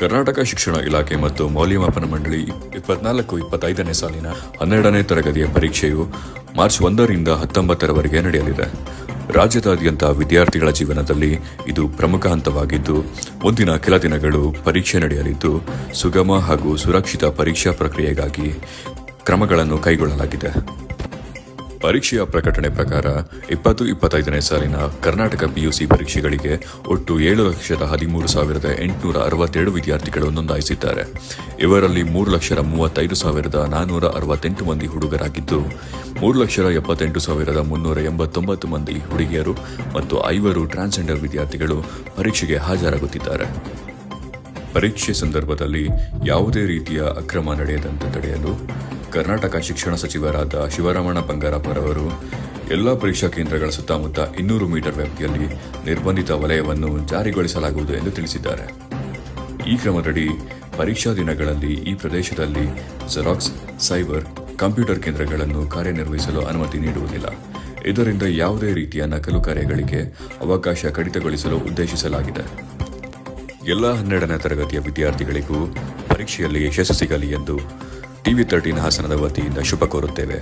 ಕರ್ನಾಟಕ ಶಿಕ್ಷಣ ಇಲಾಖೆ ಮತ್ತು ಮೌಲ್ಯಮಾಪನ ಮಂಡಳಿ ಇಪ್ಪತ್ನಾಲ್ಕು, ಇಪ್ಪತ್ತೈದನೇ ಸಾಲಿನ ಹನ್ನೆರಡನೇ ತರಗತಿಯ ಪರೀಕ್ಷೆಯು ಮಾರ್ಚ್ ಒಂದರಿಂದ ಹತ್ತೊಂಬತ್ತರವರೆಗೆ ನಡೆಯಲಿದೆ. ರಾಜ್ಯದಾದ್ಯಂತ ವಿದ್ಯಾರ್ಥಿಗಳ ಜೀವನದಲ್ಲಿ ಇದು ಪ್ರಮುಖ ಹಂತವಾಗಿದ್ದು, ಮುಂದಿನ ಕೆಲ ದಿನಗಳು ಪರೀಕ್ಷೆ ನಡೆಯಲಿದ್ದು, ಸುಗಮ ಹಾಗೂ ಸುರಕ್ಷಿತ ಪರೀಕ್ಷಾ ಪ್ರಕ್ರಿಯೆಗಾಗಿ ಕ್ರಮಗಳನ್ನು ಕೈಗೊಳ್ಳಲಾಗಿದೆ. ಪರೀಕ್ಷೆಯ ಪ್ರಕಟಣೆ ಪ್ರಕಾರ ಇಪ್ಪತ್ತು ಇಪ್ಪತ್ತೈದನೇ ಸಾಲಿನ ಕರ್ನಾಟಕ ಪಿಯುಸಿ ಪರೀಕ್ಷೆಗಳಿಗೆ ಒಟ್ಟು ಏಳು ಲಕ್ಷದ ಹದಿಮೂರು ಸಾವಿರದ ಎಂಟುನೂರ ಅರವತ್ತೆರಡು ವಿದ್ಯಾರ್ಥಿಗಳು ನೋಂದಾಯಿಸಿದ್ದಾರೆ. ಇವರಲ್ಲಿ ಮೂರು ಲಕ್ಷದ ಮೂವತ್ತೈದು ಸಾವಿರದ ನಾನ್ನೂರ ಅರವತ್ತೆಂಟು ಮಂದಿ ಹುಡುಗರಾಗಿದ್ದು, ಮೂರು ಲಕ್ಷದ ಎಪ್ಪತ್ತೆಂಟು ಸಾವಿರದ ಮುನ್ನೂರ ಎಂಬತ್ತೊಂಬತ್ತು ಮಂದಿ ಹುಡುಗಿಯರು ಮತ್ತು ಐವರು ಟ್ರಾನ್ಸ್ಜೆಂಡರ್ ವಿದ್ಯಾರ್ಥಿಗಳು ಪರೀಕ್ಷೆಗೆ ಹಾಜರಾಗುತ್ತಿದ್ದಾರೆ. ಪರೀಕ್ಷೆ ಸಂದರ್ಭದಲ್ಲಿ ಯಾವುದೇ ರೀತಿಯ ಅಕ್ರಮ ನಡೆಯದಂತೆ ತಡೆಯಲು ಕರ್ನಾಟಕ ಶಿಕ್ಷಣ ಸಚಿವರಾದ ಶಿವರಾಮಣ್ಣ ಬಂಗಾರಪ್ಪರವರು ಎಲ್ಲ ಪರೀಕ್ಷಾ ಕೇಂದ್ರಗಳ ಸುತ್ತಮುತ್ತ ಇನ್ನೂರು ಮೀಟರ್ ವ್ಯಾಪ್ತಿಯಲ್ಲಿ ನಿರ್ಬಂಧಿತ ವಲಯವನ್ನು ಜಾರಿಗೊಳಿಸಲಾಗುವುದು ಎಂದು ತಿಳಿಸಿದ್ದಾರೆ. ಈ ಕ್ರಮದಡಿ ಪರೀಕ್ಷಾ ದಿನಗಳಲ್ಲಿ ಈ ಪ್ರದೇಶದಲ್ಲಿ ಜೆರಾಕ್ಸ್ ಸೈಬರ್ ಕಂಪ್ಯೂಟರ್ ಕೇಂದ್ರಗಳನ್ನು ಕಾರ್ಯನಿರ್ವಹಿಸಲು ಅನುಮತಿ ನೀಡುವುದಿಲ್ಲ. ಇದರಿಂದ ಯಾವುದೇ ರೀತಿಯ ನಕಲು ಕಾರ್ಯಗಳಿಗೆ ಅವಕಾಶ ಕಡಿತಗೊಳಿಸಲು ಉದ್ದೇಶಿಸಲಾಗಿದೆ. ಎಲ್ಲ ಹನ್ನೆರಡನೇ ತರಗತಿಯ ವಿದ್ಯಾರ್ಥಿಗಳಿಗೂ ಪರೀಕ್ಷೆಯಲ್ಲಿ ಯಶಸ್ಸು ಸಿಗಲಿ ಎಂದು ಟಿವಿ ತರ್ಟೀನ್ ಹಾಸನದ ವತಿಯಿಂದ ಶುಭ ಕೋರುತ್ತೇವೆ.